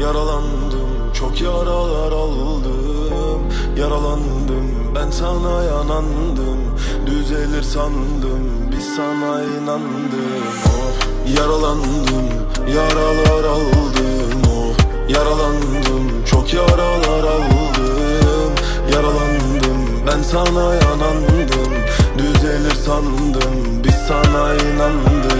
Yaralandım çok yaralar aldım. Yaralandım ben sana yanandım. Düzelir sandım biz sana inandım Of Yaralandım yaralar aldım. Of Yaralandım çok yaralar aldım. Yaralandım ben sana yanandım sandım biz sana inandım.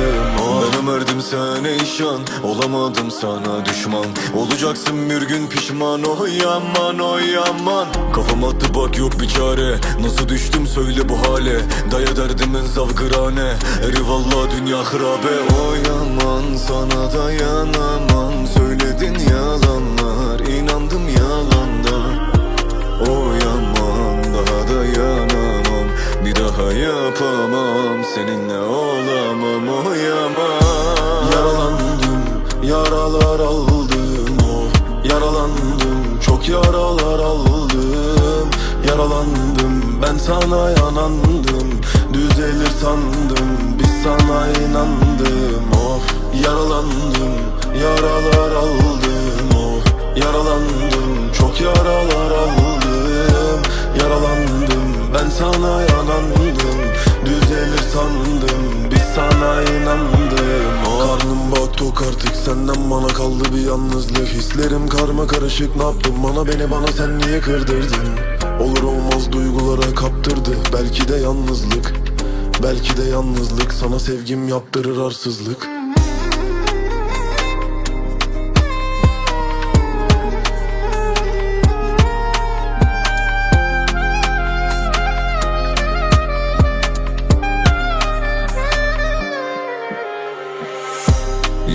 Of Ben ömerdim sana işan Olamadım sana düşman. Olacaksın bir gün pişman Oh yaman oh yaman Kafam attı bak yok bir çare. Nasıl düştüm söyle bu hale. Daya derdimin zavgırane. Erivallah dünya harabe Oh yaman sana dayanamam daha yapamam. Seninle olamam o yaman Yaralandım, yaralar aldım. Of Yaralandım, çok yaralar aldım. Yaralandım, ben sana yanandım. Düzelir sandım, biz sana inandım. Of, yaralandım, yaralar aldım. Of Yaralandım, çok yaralar aldım. Yaralandım, ben sana sandım, biz sana inandım. Oh. Karnım bak tok artık senden bana kaldı bir yalnızlık. Hislerim karma karışık ne yaptın bana? Beni bana sen niye kırdırdın? Olur olmaz duygulara kaptırdı belki de yalnızlık. Belki de yalnızlık sana sevgim yaptırır arsızlık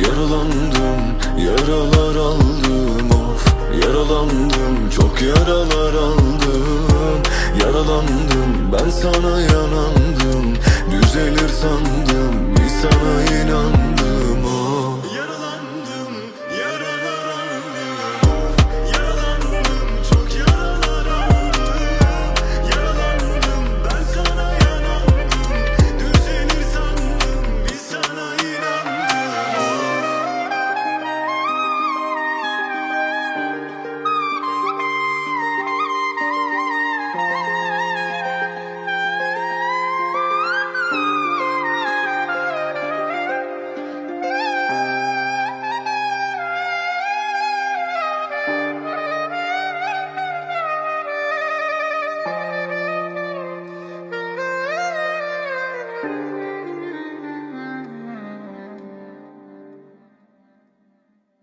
Yaralandım, yaralar aldım of. Yaralandım, çok yaralar aldım. Yaralandım, ben sana yanandım